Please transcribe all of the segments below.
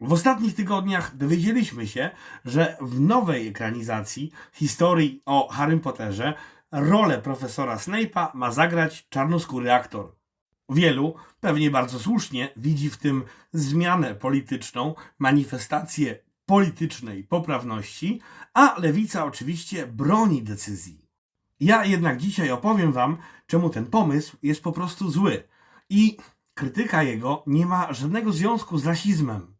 W ostatnich tygodniach dowiedzieliśmy się, że w nowej ekranizacji historii o Harrym Potterze rolę profesora Snape'a ma zagrać czarnoskóry aktor. Wielu, pewnie bardzo słusznie, widzi w tym zmianę polityczną, manifestację politycznej poprawności, a lewica oczywiście broni decyzji. Ja jednak dzisiaj opowiem Wam, czemu ten pomysł jest po prostu zły i krytyka jego nie ma żadnego związku z rasizmem.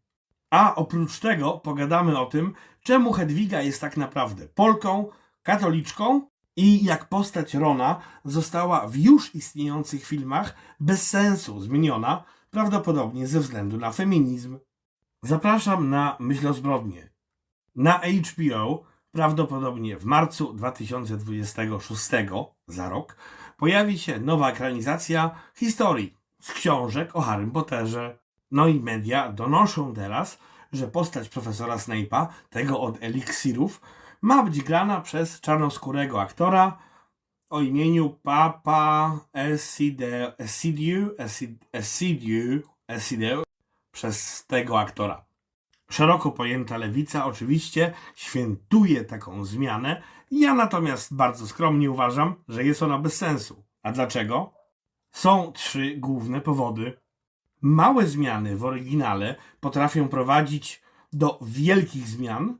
A oprócz tego pogadamy o tym, czemu Hedwiga jest tak naprawdę Polką, katoliczką i jak postać Rona została w już istniejących filmach bez sensu zmieniona, prawdopodobnie ze względu na feminizm. Zapraszam na Myśl o zbrodnie. Na HBO, prawdopodobnie w marcu 2026, za rok, pojawi się nowa ekranizacja historii z książek o Harrym Potterze. No i media donoszą teraz, że postać profesora Snape'a, tego od eliksirów, ma być grana przez czarnoskórego aktora o imieniu Papa Esidiu, Esi- Esidiu, Esidiu, przez tego aktora. Szeroko pojęta lewica oczywiście świętuje taką zmianę. Ja natomiast bardzo skromnie uważam, że jest ona bez sensu. A dlaczego? Są trzy główne powody. Małe zmiany w oryginale potrafią prowadzić do wielkich zmian.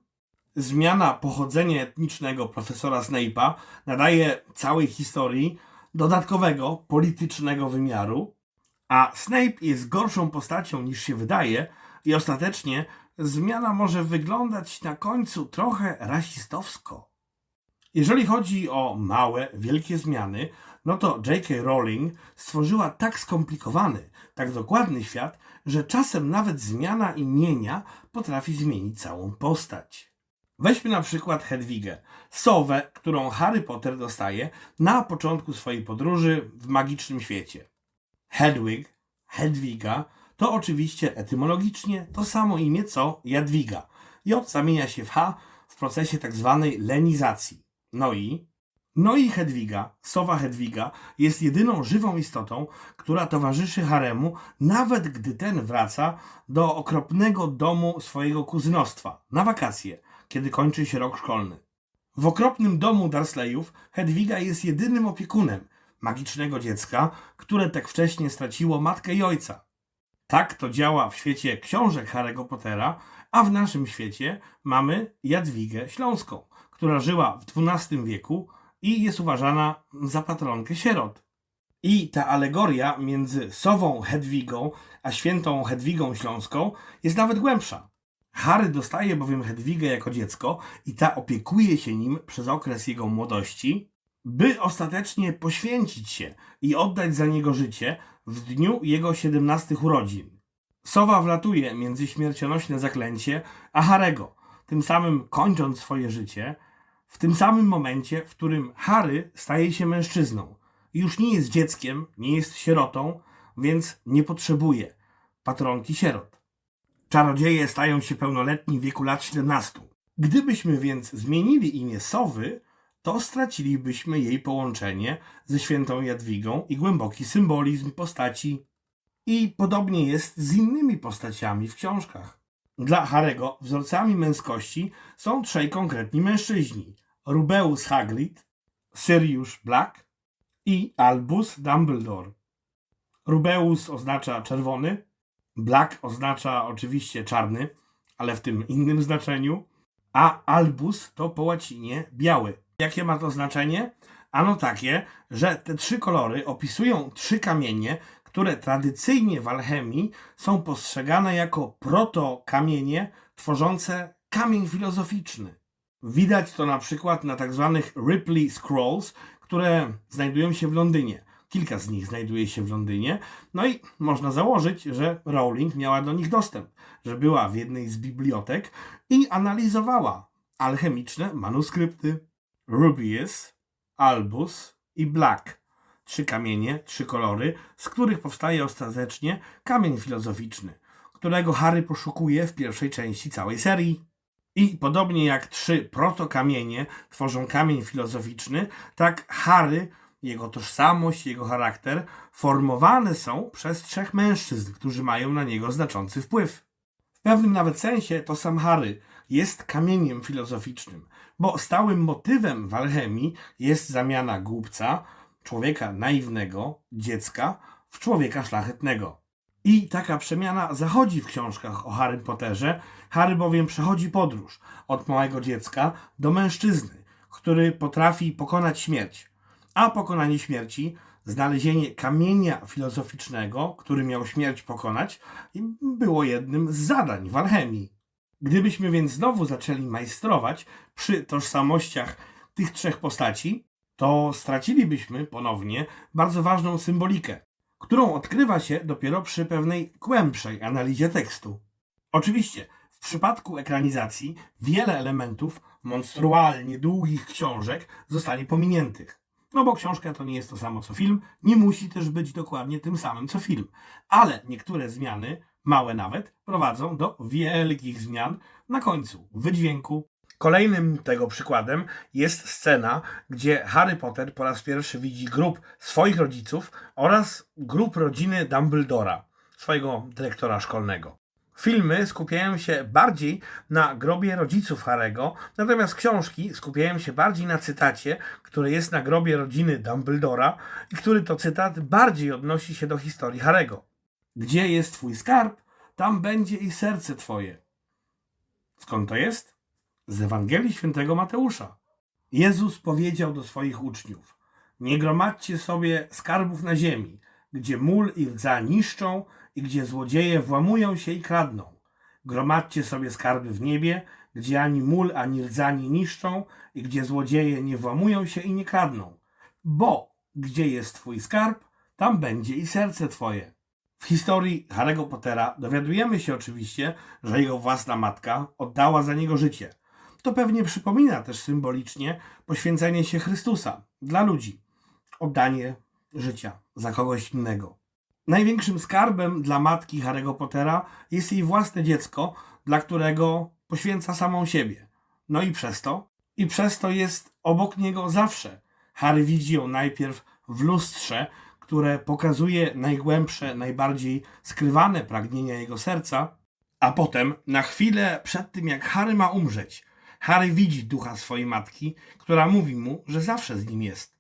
Zmiana pochodzenia etnicznego profesora Snape'a nadaje całej historii dodatkowego politycznego wymiaru, a Snape jest gorszą postacią niż się wydaje i ostatecznie zmiana może wyglądać na końcu trochę rasistowsko. Jeżeli chodzi o małe, wielkie zmiany, no to J.K. Rowling stworzyła tak skomplikowany, tak dokładny świat, że czasem nawet zmiana imienia potrafi zmienić całą postać. Weźmy na przykład Hedwigę, sowę, którą Harry Potter dostaje na początku swojej podróży w magicznym świecie. Hedwig, Hedwiga, to oczywiście etymologicznie to samo imię co Jadwiga. J zamienia się w H w procesie tak zwanej lenizacji. No i no i Hedwiga, sowa Hedwiga, jest jedyną żywą istotą, która towarzyszy haremu, nawet gdy ten wraca do okropnego domu swojego kuzynostwa na wakacje, kiedy kończy się rok szkolny. W okropnym domu Dursleyów Hedwiga jest jedynym opiekunem magicznego dziecka, które tak wcześnie straciło matkę i ojca. Tak to działa w świecie książek Harry'ego Pottera, a w naszym świecie mamy Jadwigę Śląską, która żyła w XII wieku i jest uważana za patronkę sierot. I ta alegoria między sową Hedwigą a świętą Hedwigą Śląską jest nawet głębsza. Harry dostaje bowiem Hedwigę jako dziecko i ta opiekuje się nim przez okres jego młodości, by ostatecznie poświęcić się i oddać za niego życie w dniu jego 17 urodzin. Sowa wlatuje między śmiercionośne zaklęcie a Harego, tym samym kończąc swoje życie, w tym samym momencie, w którym Harry staje się mężczyzną. Już nie jest dzieckiem, nie jest sierotą, więc nie potrzebuje patronki sierot. Czarodzieje stają się pełnoletni w wieku lat 17. Gdybyśmy więc zmienili imię Sowy, to stracilibyśmy jej połączenie ze świętą Jadwigą i głęboki symbolizm postaci. I podobnie jest z innymi postaciami w książkach. Dla Harego wzorcami męskości są trzej konkretni mężczyźni: Rubeus Hagrid, Sirius Black i Albus Dumbledore. Rubeus oznacza czerwony, Black oznacza oczywiście czarny, ale w tym innym znaczeniu, a Albus to po łacinie biały. Jakie ma to znaczenie? Ano takie, że te trzy kolory opisują trzy kamienie, które tradycyjnie w alchemii są postrzegane jako protokamienie tworzące kamień filozoficzny. Widać to na przykład na tak zwanych Ripley Scrolls, które znajdują się w Londynie. Kilka z nich znajduje się w Londynie, no i można założyć, że Rowling miała do nich dostęp, że była w jednej z bibliotek i analizowała alchemiczne manuskrypty. Rubius, Albus i Black. Trzy kamienie, trzy kolory, z których powstaje ostatecznie kamień filozoficzny, którego Harry poszukuje w pierwszej części całej serii. I podobnie jak trzy protokamienie tworzą kamień filozoficzny, tak Harry, jego tożsamość, jego charakter formowane są przez trzech mężczyzn, którzy mają na niego znaczący wpływ. W pewnym nawet sensie to sam Harry jest kamieniem filozoficznym, bo stałym motywem w alchemii jest zamiana głupca, człowieka naiwnego, dziecka, w człowieka szlachetnego. I taka przemiana zachodzi w książkach o Harrym Potterze. Harry bowiem przechodzi podróż od małego dziecka do mężczyzny, który potrafi pokonać śmierć. A pokonanie śmierci, znalezienie kamienia filozoficznego, który miał śmierć pokonać, było jednym z zadań w alchemii. Gdybyśmy więc znowu zaczęli majstrować przy tożsamościach tych trzech postaci, to stracilibyśmy ponownie bardzo ważną symbolikę, którą odkrywa się dopiero przy pewnej głębszej analizie tekstu. Oczywiście, w przypadku ekranizacji wiele elementów monstrualnie długich książek zostanie pominiętych. No bo książka to nie jest to samo co film, nie musi też być dokładnie tym samym co film. Ale niektóre zmiany, małe nawet, prowadzą do wielkich zmian na końcu wydźwięku. Kolejnym tego przykładem jest scena, gdzie Harry Potter po raz pierwszy widzi grób swoich rodziców oraz grób rodziny Dumbledora, swojego dyrektora szkolnego. Filmy skupiają się bardziej na grobie rodziców Harego, natomiast książki skupiają się bardziej na cytacie, który jest na grobie rodziny Dumbledora i który to cytat bardziej odnosi się do historii Harego. Gdzie jest twój skarb, tam będzie i serce twoje. Skąd to jest? Z Ewangelii Świętego Mateusza. Jezus powiedział do swoich uczniów: Nie gromadźcie sobie skarbów na ziemi, gdzie mól i rdza niszczą i gdzie złodzieje włamują się i kradną. Gromadźcie sobie skarby w niebie, gdzie ani mól, ani rdza nie niszczą i gdzie złodzieje nie włamują się i nie kradną. Bo gdzie jest twój skarb, tam będzie i serce twoje. W historii Harry'ego Pottera dowiadujemy się oczywiście, że jego własna matka oddała za niego życie. To pewnie przypomina też symbolicznie poświęcenie się Chrystusa dla ludzi. Oddanie życia za kogoś innego. Największym skarbem dla matki Harry'ego Pottera jest jej własne dziecko, dla którego poświęca samą siebie. No i przez to, i przez to jest obok niego zawsze. Harry widzi ją najpierw w lustrze, które pokazuje najgłębsze, najbardziej skrywane pragnienia jego serca, a potem, na chwilę przed tym, jak Harry ma umrzeć, Harry widzi ducha swojej matki, która mówi mu, że zawsze z nim jest.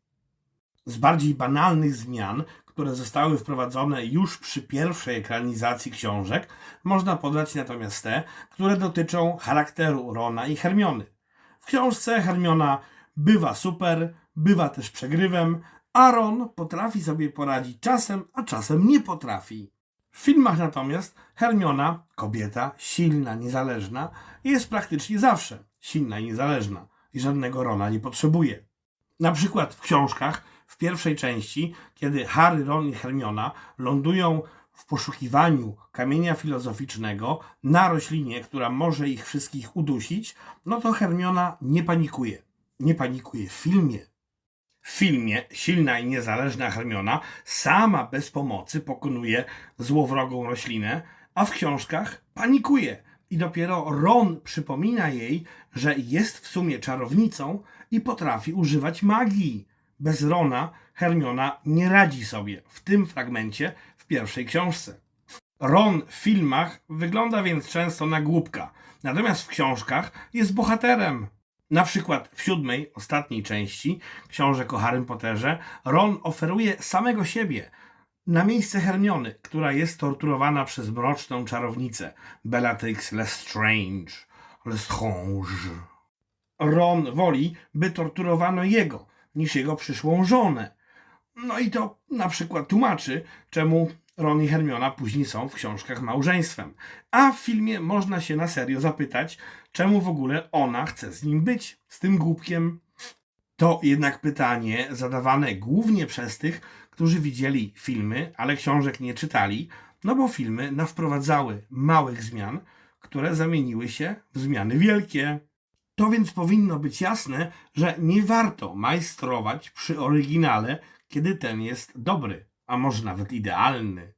Z bardziej banalnych zmian, które zostały wprowadzone już przy pierwszej ekranizacji książek, można podać natomiast te, które dotyczą charakteru Rona i Hermiony. W książce Hermiona bywa super, bywa też przegrywem, a Ron potrafi sobie poradzić czasem, a czasem nie potrafi. W filmach natomiast Hermiona, kobieta silna, niezależna, jest praktycznie zawsze silna i niezależna i żadnego Rona nie potrzebuje. Na przykład w książkach w pierwszej części, kiedy Harry, Ron i Hermiona lądują w poszukiwaniu kamienia filozoficznego na roślinie, która może ich wszystkich udusić, no to Hermiona nie panikuje. Nie panikuje w filmie. W filmie silna i niezależna Hermiona sama bez pomocy pokonuje złowrogą roślinę, a w książkach panikuje. I dopiero Ron przypomina jej, że jest w sumie czarownicą i potrafi używać magii. Bez Rona Hermiona nie radzi sobie w tym fragmencie w pierwszej książce. Ron w filmach wygląda więc często na głupka, natomiast w książkach jest bohaterem. Na przykład w siódmej, ostatniej części książek o Harrym Potterze Ron oferuje samego siebie na miejsce Hermiony, która jest torturowana przez mroczną czarownicę Bellatrix Lestrange. Lestrange. Ron woli, by torturowano jego, niż jego przyszłą żonę. No i to na przykład tłumaczy, czemu Ron i Hermiona później są w książkach małżeństwem. A w filmie można się na serio zapytać, czemu w ogóle ona chce z nim być, z tym głupkiem. To jednak pytanie zadawane głównie przez tych, którzy widzieli filmy, ale książek nie czytali, no bo filmy nawprowadzały małych zmian, które zamieniły się w zmiany wielkie. To więc powinno być jasne, że nie warto majstrować przy oryginale, kiedy ten jest dobry, a może nawet idealny.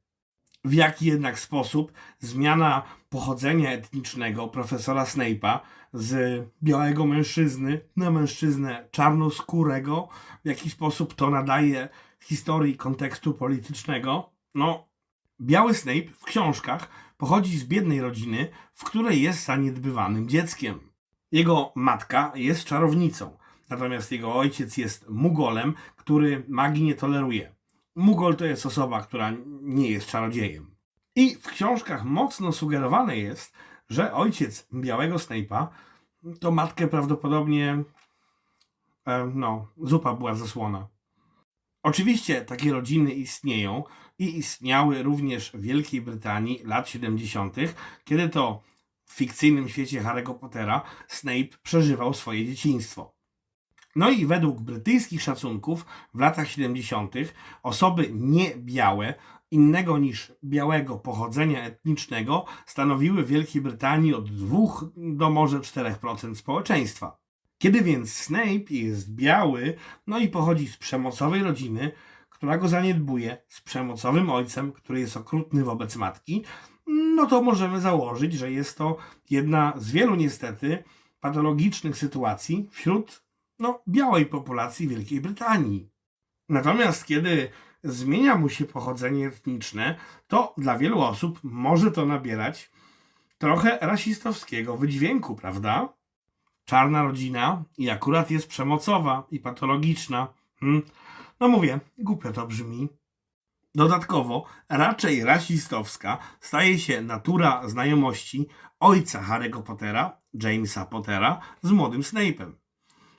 W jaki jednak sposób zmiana pochodzenia etnicznego profesora Snape'a z białego mężczyzny na mężczyznę czarnoskórego, w jaki sposób to nadaje historii kontekstu politycznego? No, biały Snape w książkach pochodzi z biednej rodziny, w której jest zaniedbywanym dzieckiem. Jego matka jest czarownicą, natomiast jego ojciec jest Mugolem, który magii nie toleruje. Mugol to jest osoba, która nie jest czarodziejem. I w książkach mocno sugerowane jest, że ojciec białego Snape'a to matkę prawdopodobnie e, no, zupa była zasłona. Oczywiście takie rodziny istnieją i istniały również w Wielkiej Brytanii lat 70., kiedy to w fikcyjnym świecie Harry'ego Pottera Snape przeżywał swoje dzieciństwo. No i według brytyjskich szacunków w latach 70. osoby niebiałe, innego niż białego pochodzenia etnicznego, stanowiły w Wielkiej Brytanii od 2 do może 4% społeczeństwa. Kiedy więc Snape jest biały, no i pochodzi z przemocowej rodziny, która go zaniedbuje, z przemocowym ojcem, który jest okrutny wobec matki, no to możemy założyć, że jest to jedna z wielu niestety patologicznych sytuacji wśród no, białej populacji Wielkiej Brytanii. Natomiast kiedy zmienia mu się pochodzenie etniczne, to dla wielu osób może to nabierać trochę rasistowskiego wydźwięku, prawda? Czarna rodzina i akurat jest przemocowa i patologiczna. Hmm. No mówię, głupio to brzmi. Dodatkowo, raczej rasistowska staje się natura znajomości ojca Harry'ego Pottera, Jamesa Pottera, z młodym Snape'em.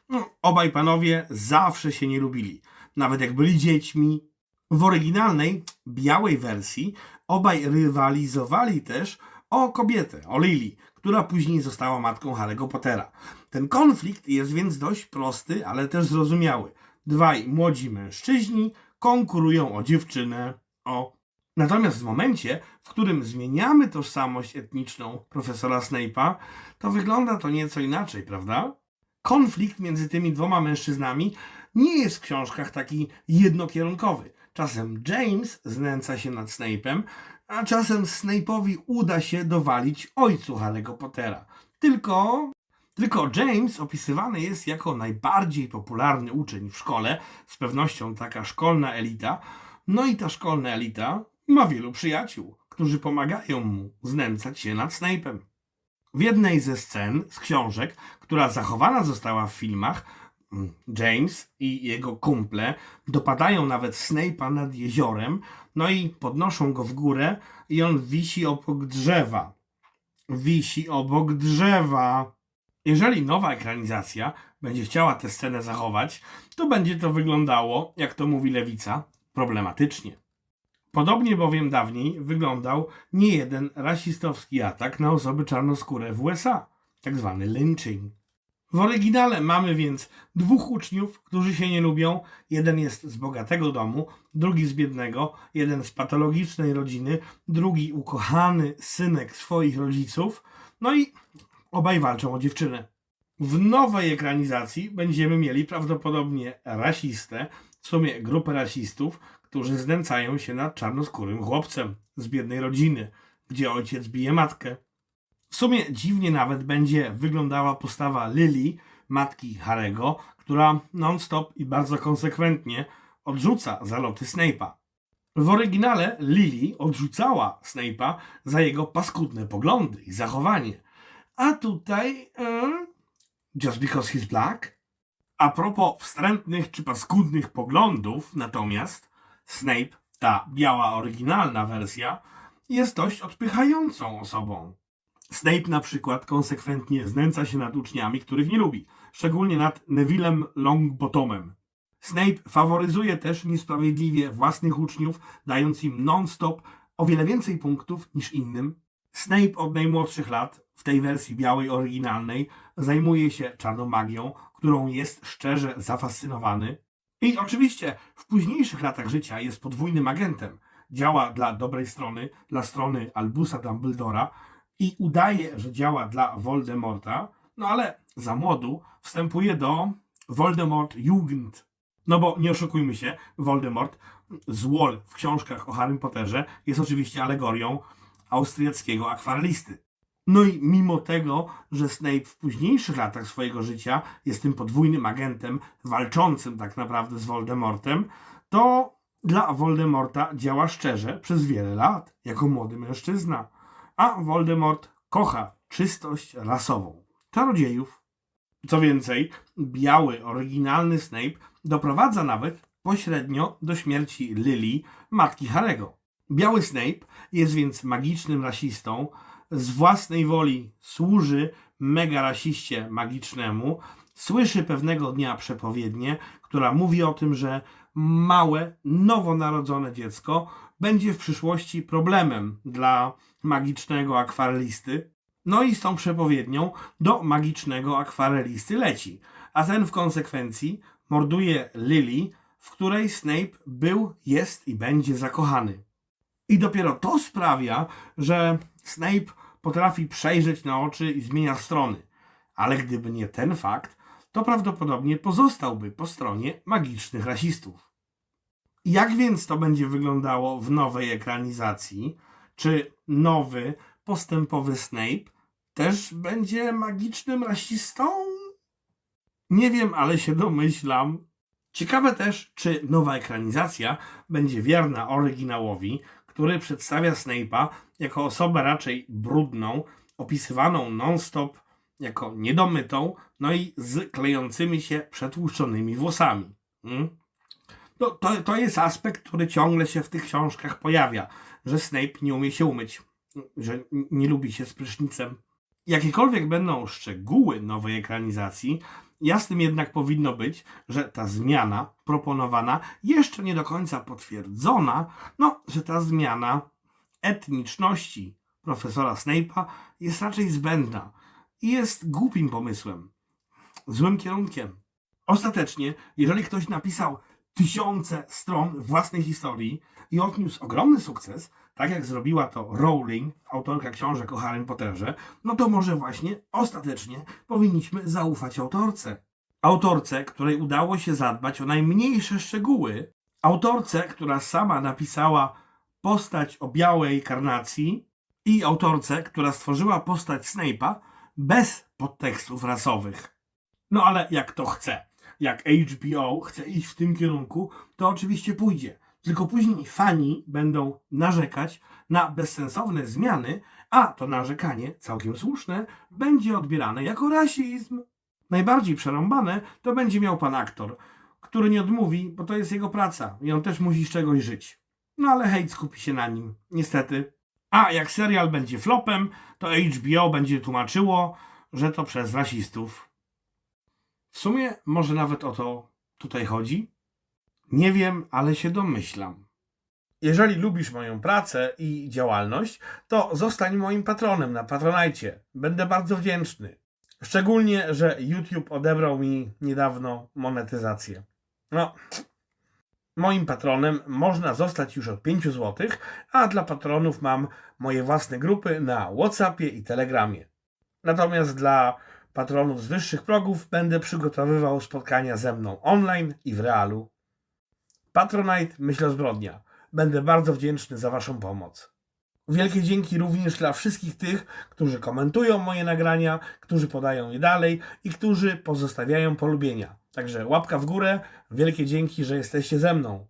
No, obaj panowie zawsze się nie lubili, nawet jak byli dziećmi. W oryginalnej, białej wersji obaj rywalizowali też o kobietę, o Lily, która później została matką Harry'ego Pottera. Ten konflikt jest więc dość prosty, ale też zrozumiały. Dwaj młodzi mężczyźni konkurują o dziewczynę, o... Natomiast w momencie, w którym zmieniamy tożsamość etniczną profesora Snape'a, to wygląda to nieco inaczej, prawda? Konflikt między tymi dwoma mężczyznami nie jest w książkach taki jednokierunkowy. Czasem James znęca się nad Snape'em, a czasem Snape'owi uda się dowalić ojcu Harry'ego Pottera. Tylko, tylko James opisywany jest jako najbardziej popularny uczeń w szkole, z pewnością taka szkolna elita. No i ta szkolna elita ma wielu przyjaciół, którzy pomagają mu znęcać się nad Snape'em. W jednej ze scen z książek, która zachowana została w filmach, James i jego kumple dopadają nawet Snape'a nad jeziorem, no i podnoszą go w górę i on wisi obok drzewa. Wisi obok drzewa. Jeżeli nowa ekranizacja będzie chciała tę scenę zachować, to będzie to wyglądało, jak to mówi lewica, problematycznie. Podobnie bowiem dawniej wyglądał nie jeden rasistowski atak na osoby czarnoskóre w USA, tak zwany lynching. W oryginale mamy więc dwóch uczniów, którzy się nie lubią. Jeden jest z bogatego domu, drugi z biednego, jeden z patologicznej rodziny, drugi ukochany synek swoich rodziców. No i obaj walczą o dziewczynę. W nowej ekranizacji będziemy mieli prawdopodobnie rasistę, w sumie grupę rasistów, którzy znęcają się nad czarnoskórym chłopcem z biednej rodziny, gdzie ojciec bije matkę. W sumie dziwnie nawet będzie wyglądała postawa Lily, matki Harego, która non-stop i bardzo konsekwentnie odrzuca zaloty Snape'a. W oryginale Lily odrzucała Snape'a za jego paskudne poglądy i zachowanie. A tutaj... E, just because he's black? A propos wstrętnych czy paskudnych poglądów, natomiast Snape, ta biała oryginalna wersja, jest dość odpychającą osobą. Snape na przykład konsekwentnie znęca się nad uczniami, których nie lubi, szczególnie nad Nevillem Longbottomem. Snape faworyzuje też niesprawiedliwie własnych uczniów, dając im non-stop o wiele więcej punktów niż innym. Snape od najmłodszych lat, w tej wersji białej oryginalnej, zajmuje się czarną magią, którą jest szczerze zafascynowany. I oczywiście w późniejszych latach życia jest podwójnym agentem. Działa dla dobrej strony, dla strony Albusa Dumbledora i udaje, że działa dla Voldemorta, no ale za młodu wstępuje do Voldemort Jugend. No bo nie oszukujmy się, Voldemort, złol w książkach o Harrym Potterze jest oczywiście alegorią austriackiego akwarelisty. No i mimo tego, że Snape w późniejszych latach swojego życia jest tym podwójnym agentem walczącym tak naprawdę z Voldemortem, to dla Voldemorta działa szczerze przez wiele lat, jako młody mężczyzna. A Voldemort kocha czystość rasową. Czarodziejów. Co więcej, biały, oryginalny Snape doprowadza nawet pośrednio do śmierci Lily, matki Harego. Biały Snape jest więc magicznym rasistą, z własnej woli służy mega rasiście magicznemu, słyszy pewnego dnia przepowiednię, która mówi o tym, że małe, nowonarodzone dziecko będzie w przyszłości problemem dla magicznego akwarelisty. No i z tą przepowiednią do magicznego akwarelisty leci, a ten w konsekwencji morduje Lily, w której Snape był, jest i będzie zakochany. I dopiero to sprawia, że Snape potrafi przejrzeć na oczy i zmienia strony. Ale gdyby nie ten fakt, to prawdopodobnie pozostałby po stronie magicznych rasistów. Jak więc to będzie wyglądało w nowej ekranizacji? Czy nowy, postępowy Snape też będzie magicznym rasistą? Nie wiem, ale się domyślam. Ciekawe też, czy nowa ekranizacja będzie wierna oryginałowi, który przedstawia Snape'a jako osobę raczej brudną, opisywaną non-stop jako niedomytą, no i z klejącymi się przetłuszczonymi włosami. Mm? To, to, to jest aspekt, który ciągle się w tych książkach pojawia, że Snape nie umie się umyć, że nie lubi się z prysznicem. Jakiekolwiek będą szczegóły nowej ekranizacji, jasnym jednak powinno być, że ta zmiana proponowana, jeszcze nie do końca potwierdzona, no, że ta zmiana etniczności profesora Snape'a jest raczej zbędna i jest głupim pomysłem, złym kierunkiem. Ostatecznie, jeżeli ktoś napisał tysiące stron własnej historii i odniósł ogromny sukces, tak jak zrobiła to Rowling, autorka książek o Harrym Potterze, no to może właśnie ostatecznie powinniśmy zaufać autorce. Autorce, której udało się zadbać o najmniejsze szczegóły, autorce, która sama napisała postać o białej karnacji i autorce, która stworzyła postać Snape'a bez podtekstów rasowych. No ale jak to chce, jak HBO chce iść w tym kierunku, to oczywiście pójdzie. Tylko później fani będą narzekać na bezsensowne zmiany, a to narzekanie, całkiem słuszne, będzie odbierane jako rasizm. Najbardziej przerąbane to będzie miał pan aktor, który nie odmówi, bo to jest jego praca i on też musi z czegoś żyć. No ale hejt skupi się na nim, niestety. A jak serial będzie flopem, to HBO będzie tłumaczyło, że to przez rasistów. W sumie może nawet o to tutaj chodzi? Nie wiem, ale się domyślam. Jeżeli lubisz moją pracę i działalność, to zostań moim patronem na Patronajcie. Będę bardzo wdzięczny. Szczególnie, że YouTube odebrał mi niedawno monetyzację. No, moim patronem można zostać już od 5 zł, a dla patronów mam moje własne grupy na WhatsAppie i Telegramie. Natomiast dla patronów z wyższych progów będę przygotowywał spotkania ze mną online i w realu. Patronite Myślę Zbrodnia. Będę bardzo wdzięczny za Waszą pomoc. Wielkie dzięki również dla wszystkich tych, którzy komentują moje nagrania, którzy podają je dalej i którzy pozostawiają polubienia. Także łapka w górę, wielkie dzięki, że jesteście ze mną.